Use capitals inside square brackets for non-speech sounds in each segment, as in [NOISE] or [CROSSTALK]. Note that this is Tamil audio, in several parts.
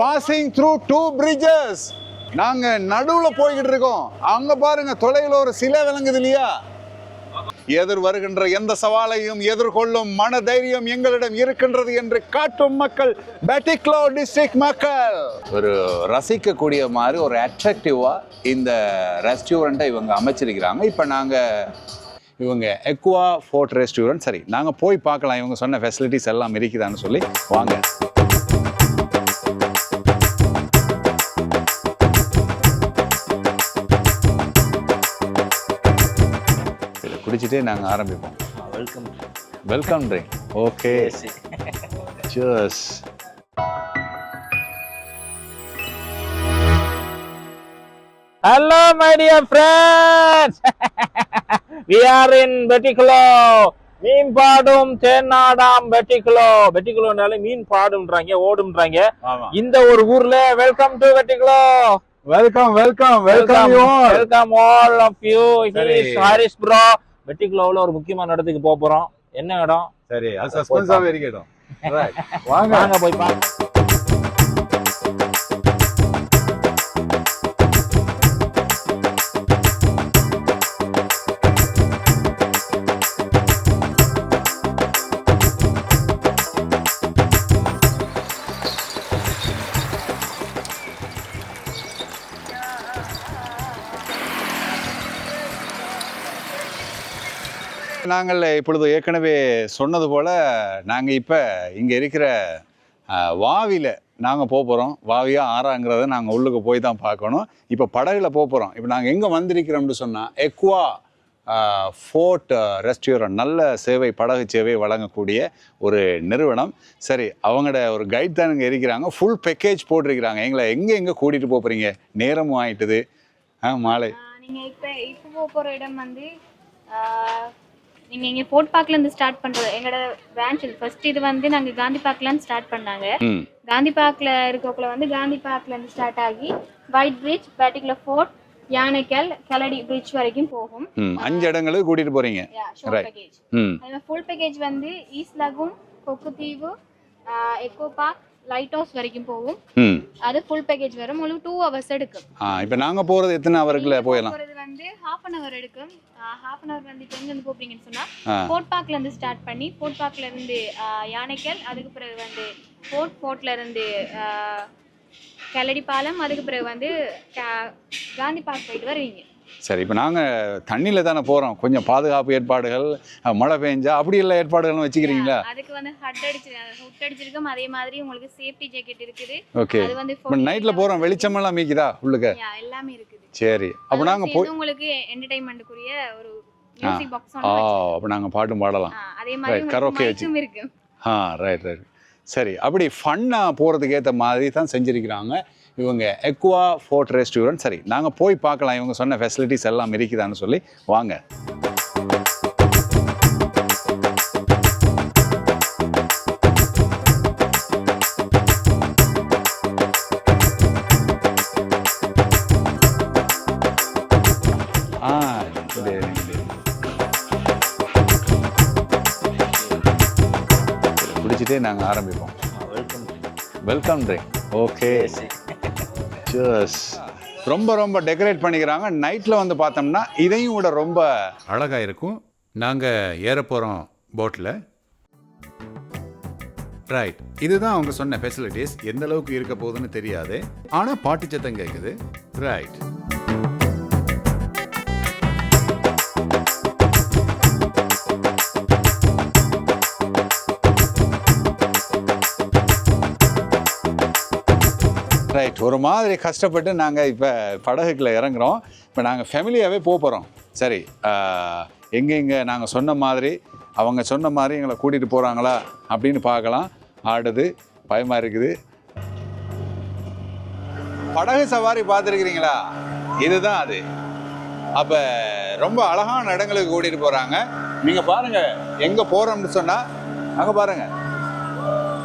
பாசிங் த்ரூ டூ பிரிட்ஜஸ் நாங்க நடுவுல போய்கிட்டு இருக்கோம். அங்க பாருங்க தொலைவில் ஒரு சிலை விளங்குது இல்லையா? எதிர் வருகின்ற எந்த சவாலையும் எதிர்கொள்ளும் மன தைரியம் எங்களிடம் இருக்கின்றது என்று காட்டும் மக்கள் பெட்டிக்லோ டிஸ்ட்ரிக்ட் மக்கள். ஒரு ரசிக்கக்கூடிய மாதிரி ஒரு அட்ராக்டிவா இந்த ரெஸ்டாரண்ட்டை இவங்க அமைச்சிருக்கிறாங்க. இப்போ நாங்க இவங்க எக்வா ஃபோர்ட் ரெஸ்டாரண்ட் சரி நாங்க போய் பார்க்கலாம். இவங்க சொன்ன ஃபெசிலிட்டிஸ் எல்லாம் இருக்குதான்னு சொல்லி வாங்க. இதை குடிச்சிட்டே நாங்கள் ஆரம்பிப்போம் welcome welcome drink okay Cheers. Hello my dear friends we are in Batticaloa மீன் பாடும் தேனாடாம் பெட்டிகுலோ பெட்டிகுலோனாலே மீன் பாடும்ன்றாங்க ஓடும்ன்றாங்க. இந்த ஒரு ஊர்ல welcome to Batticaloa welcome welcome welcome welcome all of you. Haris bro பெட்டிகுலோவில் ஒரு முக்கியமான இடத்துக்கு போக போறோம். என்ன இடம்? சரி அது இருக்கட்டும். Right. வாங்க. வாங்க போய் பார்க்க நாங்கள் இப்பொழுது ஏற்கனவே சொன்னது போல் நாங்கள் இப்போ இங்கே இருக்கிற வாவியில் நாங்கள் நாங்க போக வாவியா ஆறாங்கிறத நாங்கள் உள்ளுக்கு போய் தான் பார்க்கணும். இப்போ படகுல போக போகிறோம் இப்போ நாங்கள் எங்கே வந்திருக்கிறோம்னு சொன்னால் எக்வா ஃபோர்ட் ரெஸ்டாரண்ட் நல்ல சேவை படகு சேவை வழங்கக்கூடிய ஒரு நிறுவனம். சரி அவங்களோட ஒரு கைட் தான் இங்கே இருக்கிறாங்க. ஃபுல் பேக்கேஜ் போட்டிருக்கிறாங்க. எங்களை எங்கே எங்கே கூட்டிகிட்டு போக போகிறீங்க நேரமும் ஆயிட்டுது. ஆ மாலை. நீங்கள் இப்போ இப்போ போகிற இடம் வந்து நீங்க இங்க ஃபோர்ட் பார்க்ல இருந்து ஸ்டார்ட் பண்றது எங்களோட பிரான்ச் ஃபர்ஸ்ட் இது வந்து நாங்க காந்தி பார்க்ல இருந்து ஸ்டார்ட் பண்ணாங்க. காந்தி பார்க்ல இருக்கக்குள்ள வந்து காந்தி பார்க்ல இருந்து ஸ்டார்ட் ஆகி ஒயிட் பிரிட்ஜ் பர்டிகுலர் ஃபோர்ட் யானைக்கல் கலடி பிரிட்ஜ் வரைக்கும் போகும். அஞ்சு இடங்களுக்கு ம். அதுல ஃபுல் பேக்கேஜ் வந்து ஈஸ்ட் லகூன் கொக்குத்தீவு எக்கோ பார்க் லைட் ஹவுஸ் வரைக்கும் போகும். அது ஃபுல் பேக்கேஜ் வரும். உங்களுக்கு டூ ஹவர்ஸ் எடுக்கும். இப்போ நாங்கள் போகிறது எத்தனை ஹவருக்குள்ள போயிடலாம்? போறது வந்து ஹாஃப் அன் அவர் எடுக்கும். ஹாஃப் அன் அவர் வந்து இப்போ எங்க இருந்து போறீங்கன்னு சொன்னா ஆ. ஃபோர்ட் பார்க்ல இருந்து ஸ்டார்ட் பண்ணி ஃபோர்ட் பார்க்ல இருந்து ஆஹ், யானைக்கல் அதுக்கு பிறகு வந்து இருந்து ஆஹ், கல்லடி பாலம் அதுக்கு பிறகு வந்து காந்தி பார்க் போயிட்டு வருவீங்க. சரி இப்போ நாங்கள் தண்ணியில் தானே போகிறோம் கொஞ்சம் பாதுகாப்பு ஏற்பாடுகள் மழை பெஞ்சா அப்படி எல்லா ஏற்பாடுகளும் வச்சுக்கிறீங்களா? அதுக்கு வந்து ஹட் அடிச்சு ஹுட் அடிச்சிருக்கோம். அதே மாதிரி உங்களுக்கு சேஃப்டி ஜாக்கெட் இருக்குது. ஓகே. அது வந்து இப்போ நைட்டில் போகிறோம் வெளிச்சமெல்லாம் மீக்குதா உள்ளுக்க? எல்லாமே இருக்குது. சரி. அப்போ நாங்கள் போய் உங்களுக்கு என்டர்டைன்மெண்ட்டுக்குரிய ஒரு மியூசிக் பாக்ஸ் ஆ அப்போ நாங்கள் பாட்டும் பாடலாம். அதே மாதிரி உங்களுக்கு வச்சு. ஆ ரைட் ரைட் சரி அப்படி ஃபன்னாக போகிறதுக்கு ஏற்ற மாதிரி தான் செஞ்சுருக்கிறாங்க. இவங்க எக்வா ஃபோர்ட் ரெஸ்டாரண்ட் சரி நாங்கள் போய் பார்க்கலாம். இவங்க சொன்ன ஃபெசிலிட்டிஸ் எல்லாம் இருக்குதான்னு சொல்லி வாங்க. குடிச்சிட்டே நாங்கள் ஆரம்பிப்போம். Welcome welcome drink okay Cheers. ரொம்ப ரொம்ப டெக்கரேட் பண்ணிக்கிறாங்க. நைட்டில் வந்து பார்த்தோம்னா இதையும் விட ரொம்ப அழகாக இருக்கும். நாங்கள் ஏற போகிறோம் போட்டில் ரைட் இதுதான் அவங்க சொன்ன ஃபெசிலிட்டிஸ் எந்த அளவுக்கு இருக்க போகுதுன்னு தெரியாது. ஆனால் பாட்டு சத்தம் கேட்குது ரைட் ஒரு மாதிரி கஷ்டப்பட்டு நாங்கள் இப்போ படகுக்கில் இறங்குறோம். இப்போ நாங்கள் ஃபேமிலியாகவே போக போகிறோம் சரி எங்கெங்கே நாங்கள் சொன்ன மாதிரி அவங்க சொன்ன மாதிரி எங்களை கூட்டிகிட்டு போகிறாங்களா அப்படின்னு பார்க்கலாம். ஆடுது பயமாக இருக்குது. படகு சவாரி பார்த்துருக்கிறீங்களா? இதுதான் அது. அப்போ ரொம்ப அழகான இடங்களுக்கு கூட்டிகிட்டு போகிறாங்க நீங்கள் பாருங்கள் எங்கே போகிறோம்னு சொன்னால் அங்கே பாருங்கள்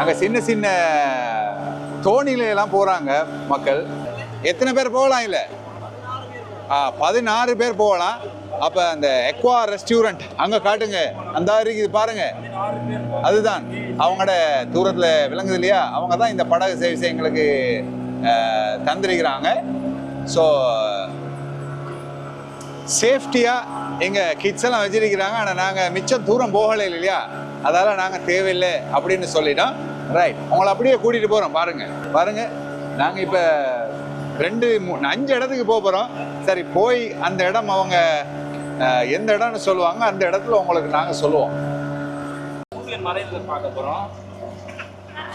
அங்கே சின்ன சின்ன தோணியில எல்லாம் போகிறாங்க மக்கள். எத்தனை பேர் போகலாம் இல்லை பதினாறு பேர் போகலாம். அப்போ அந்த எக்வா ரெஸ்டாரண்ட் அங்கே காட்டுங்க. அந்த இருக்குது பாருங்க. அதுதான். அவங்களோட தூரத்தில் விளங்குது இல்லையா? அவங்க தான் இந்த படகு சேவை எங்களுக்கு தந்திருக்கிறாங்க. ஸோ சேஃப்டியாக எங்கள் கிட்ஸ் எல்லாம் வச்சிருக்கிறாங்க. ஆனால் நாங்கள் மிச்சம் தூரம் போகலை இல்லையா? அதால் நாங்கள் தேவையில்லை அப்படின்னு சொல்லிட்டோம். ரைட் உங்களை அப்படியே கூட்டிகிட்டு போகிறோம் பாருங்க. பாருங்க. நாங்கள் இப்போ ரெண்டு மூணு அஞ்சு இடத்துக்கு போக போகிறோம் சரி போய் அந்த இடம் அவங்க எந்த இடம்னு சொல்லுவாங்க அந்த இடத்துல உங்களுக்கு நாங்கள் சொல்லுவோம். பார்க்க போறோம்.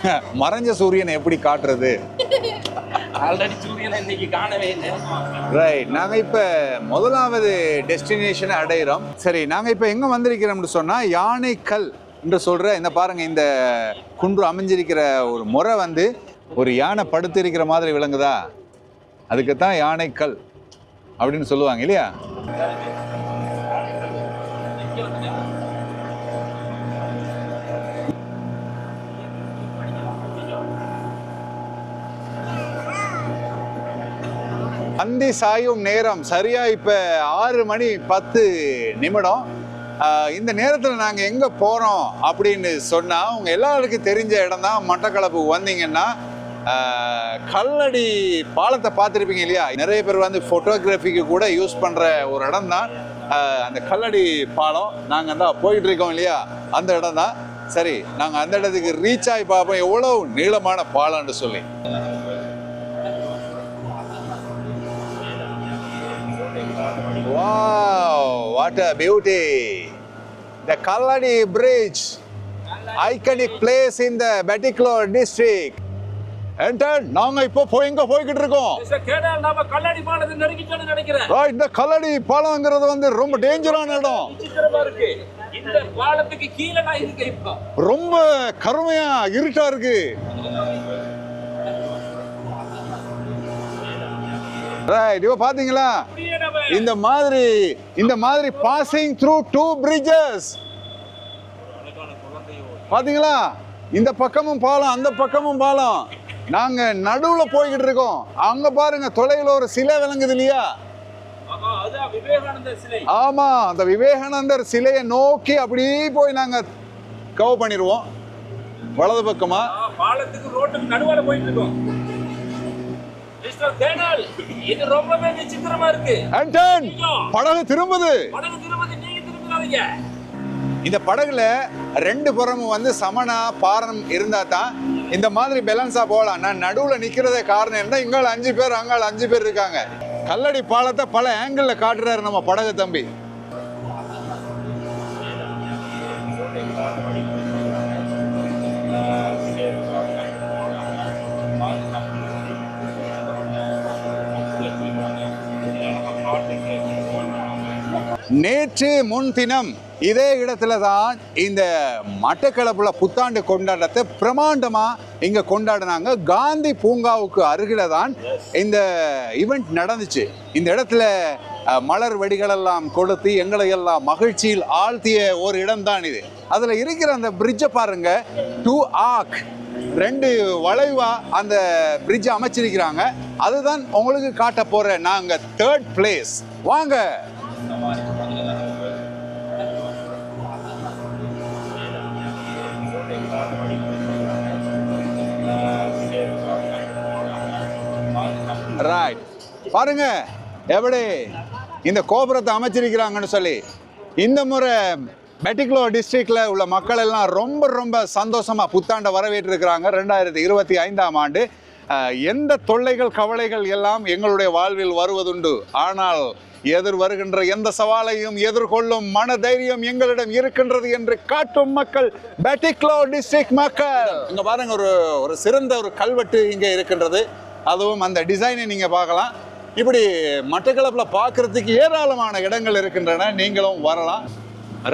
[LAUGHS] மறைஞ்ச சூரியனை எப்படி காட்டுறது? ஆல்ரெடி சூரியனை இன்னைக்கு காணவே இல்லை. ரைட் நாங்கள் இப்போ முதலாவது டெஸ்டினேஷனை அடையிறோம். சரி நாங்கள் இப்போ எங்கே வந்திருக்கிறோம்னு சொன்னால் யானைக்கல். என்று சொல்கிற இந்த பாருங்கள் இந்த குன்று அமைஞ்சிருக்கிற ஒரு முறை வந்து ஒரு யானை படுத்து இருக்கிற மாதிரி விளங்குதா? அதுக்கு தான் யானைக்கல் அப்படின்னு சொல்லுவாங்க இல்லையா? அந்தி சாயும் நேரம் சரியா இப்ப ஆறு மணி பத்து நிமிடம். இந்த நேரத்தில் நாங்கள் எங்கே போகிறோம் அப்படின்னு சொன்னால் அவங்க எல்லாருக்கும் தெரிஞ்ச இடம் தான் மட்டக்களப்பு வந்தீங்கன்னா கல்லடி பாலத்தை பார்த்துருப்பீங்க இல்லையா? நிறைய பேர் வந்து ஃபோட்டோகிராஃபிக்கு கூட யூஸ் பண்ணுற ஒரு இடம் தான் அந்த கல்லடி பாலம். நாங்கள் தான் போயிட்டு இருக்கோம் இல்லையா? அந்த இடம் தான் சரி நாங்கள் அந்த இடத்துக்கு ரீச் ஆகி பார்ப்போம். எவ்வளோ நீளமான பாலம்னு சொல்லி. Wow what a beauty The Kalladi Bridge, iconic place in the Batiklor district. Enter, நாங்க இப்போ போய் எங்க போய்கிட்டு இருக்கோம்? நாம கண்ணாடி பாலத்தை நெருங்கிட்டோம்னு நினைக்கிறேன். Right, இந்த கல்லடி பாலம்ங்கிறது வந்து ரொம்ப டேஞ்சரான இடம். விசித்திரமா இருக்கு. இந்த பாலத்துக்கு கீழே நான் இருக்கேன் இப்போ. ரொம்ப கருமையா இருட்டா இருக்கு. ரைட் இப்போ பாத்தீங்களா? இந்த மாதிரி இந்த மாதிரி பாசிங் த்ரூ டூ பிரிட்ஜஸ் பாத்தீங்களா? இந்த பக்கமும் பாலம் அந்த பக்கமும் பாலம். நாங்க நடுவுல போய்கிட்டு இருக்கோம். அங்க பாருங்க தொலைவில் ஒரு சிலை விளங்குது இல்லையா? ஆமா அந்த விவேகானந்தர் சிலையை நோக்கி அப்படியே போய் நாங்க கவ் பண்ணிடுவோம். வலது பக்கமா. பாலத்துக்கு ரோட்டுக்கு நடுவால போயிட்டு இருக்கோம். இது ரொம்பவே விசித்திரமா இருக்கு. ஆண்டன் படகு திரும்புது. படகு நீங்க இந்த படகுல ரெண்டு புறமும் வந்து சமனா பாரம் இருந்தா தான் இந்த மாதிரி பேலன்ஸா போகலாம். நான் நடுவுல நிக்கிறதே காரணம் என்ன இங்கால அஞ்சு பேர் அங்கால அஞ்சு பேர் இருக்காங்க. கல்லடி பாலத்தை பல ஆங்கிள் காட்டுறாரு நம்ம படகு தம்பி. நேற்று முன்தினம் இதே இடத்துல தான் இந்த மட்டக்களப்புல புத்தாண்டு கொண்டாட்டத்தை பிரமாண்டமா இங்க கொண்டாடினாங்க. காந்தி பூங்காவுக்கு அருகில தான் இந்த ஈவெண்ட் நடந்துச்சு. இந்த இடத்துல மலர் வெடிகளெல்லாம் கொடுத்து எங்களை எல்லாம் மகிழ்ச்சியில் ஆழ்த்திய ஒரு இடம் தான் இது. அதுல இருக்கிற அந்த பிரிட்ஜை பாருங்க. டூ ஆக் ரெண்டு வளைவா அந்த பிரிட்ஜ் அமைச்சிருக்கிறாங்க. அதுதான் உங்களுக்கு காட்ட போற நாங்க தேர்ட் பிளேஸ் வாங்க. ரைட் பாருங்க எப்படி இந்த கோபுரத்தை அமைச்சிருக்கிறாங்கன்னு சொல்லி. இந்த முறை மெட்டிக்லோ டிஸ்ட்ரிக்ட்ல உள்ள மக்கள் எல்லாம் ரொம்ப ரொம்ப சந்தோஷமா புத்தாண்டை வரவேற்றிருக்கிறாங்க. ரெண்டாயிரத்தி இருபத்தி ஐந்தாம் ஆண்டு. எந்த தொல்லைகள் கவலைகள் எல்லாம் எங்களுடைய வாழ்வில் வருவதுண்டு. ஆனால் எதிர் வருகின்ற எந்த சவாலையும் எதிர்கொள்ளும் மன தைரியம் எங்களிடம் இருக்கின்றது என்று காட்டும் மக்கள் பெட்டிக்லோ டிஸ்ட்ரிக்ட் மக்கள். இங்க பாருங்க ஒரு ஒரு சிறந்த ஒரு கல்வெட்டு இங்கே இருக்கின்றது. அதுவும் அந்த டிசைனை நீங்கள் பார்க்கலாம். இப்படி மட்டக்களப்பில் பார்க்கறதுக்கு ஏராளமான இடங்கள் இருக்கின்றன. நீங்களும் வரலாம்.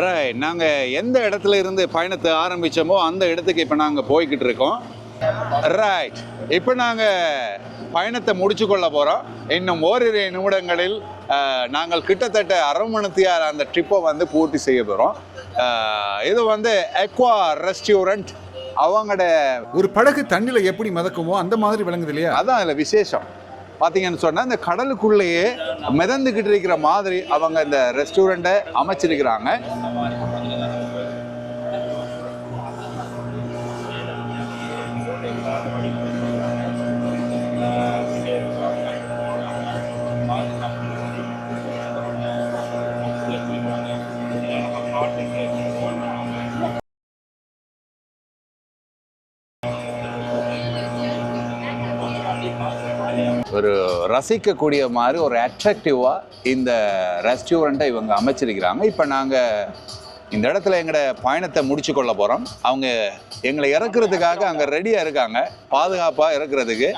ரைட் நாங்கள் எந்த இடத்துல இருந்து பயணத்தை ஆரம்பித்தோமோ அந்த இடத்துக்கு இப்போ நாங்கள் போய்கிட்டு இருக்கோம். ரைட் இப்போ நாங்கள் பயணத்தை முடிச்சு கொள்ள போகிறோம் இன்னும் ஓரிரு நிமிடங்களில் நாங்கள் கிட்டத்தட்ட அரை மணித்தியார் அந்த ட்ரிப்பை வந்து பூர்த்தி செய்ய போகிறோம் இது வந்து எக்வா ரெஸ்டாரண்ட் அவங்களோட ஒரு படகு தண்ணில எப்படி மிதக்குமோ அந்த மாதிரி விளங்குது இல்லையா? அதான் அதில் விசேஷம். பார்த்தீங்கன்னு சொன்னால் இந்த கடலுக்குள்ளேயே மிதந்துக்கிட்டு இருக்கிற மாதிரி அவங்க இந்த ரெஸ்டாரண்ட்டை அமைச்சிருக்கிறாங்க. ரசிக்கக்கூடிய மாதிரி ஒரு அட்ராக்டிவாக இந்த ரெஸ்டாரண்ட்டை இவங்க அமைச்சிருக்கிறாங்க. இப்போ நாங்கள் இந்த இடத்துல எங்களோட பயணத்தை முடிச்சு கொள்ள போகிறோம் அவங்க எங்களை இறக்குறதுக்காக அங்கே ரெடியாக இருக்காங்க. பாதுகாப்பாக இறக்குறதுக்கு.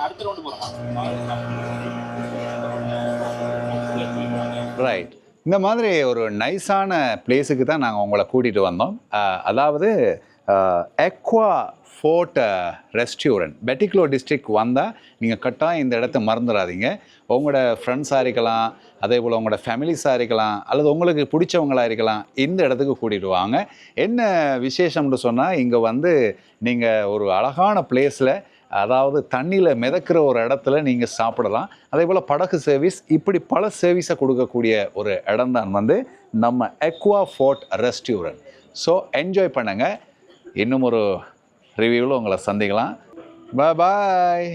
ரைட் இந்த மாதிரி ஒரு நைஸான பிளேஸுக்கு தான் நாங்கள் உங்களை கூட்டிகிட்டு வந்தோம். அதாவது Aqua Fort restaurant Batticaloa district வந்தால் நீங்கள் கட்டாயம் இந்த இடத்த மறந்துடாதீங்க. உங்களோட ஃப்ரெண்ட்ஸாக இருக்கலாம் அதே போல் உங்களோட ஃபேமிலிஸாக இருக்கலாம் அல்லது உங்களுக்கு பிடிச்சவங்களா இருக்கலாம் இந்த இடத்துக்கு கூட்டிகிட்டு வாங்க. என்ன விசேஷம்னு சொன்னால் இங்கே வந்து நீங்கள் ஒரு அழகான பிளேஸில் அதாவது தண்ணியில் மிதக்கிற ஒரு இடத்துல நீங்கள் சாப்பிடலாம். அதே போல் படகு சர்வீஸ் இப்படி பல சர்வீஸை கொடுக்கக்கூடிய ஒரு இடம்தான் வந்து நம்ம Aqua Fort restaurant so enjoy பண்ணுங்கள் இன்னும் ஒரு ரிவ்யூவில் உங்களை சந்திக்கலாம். பாய்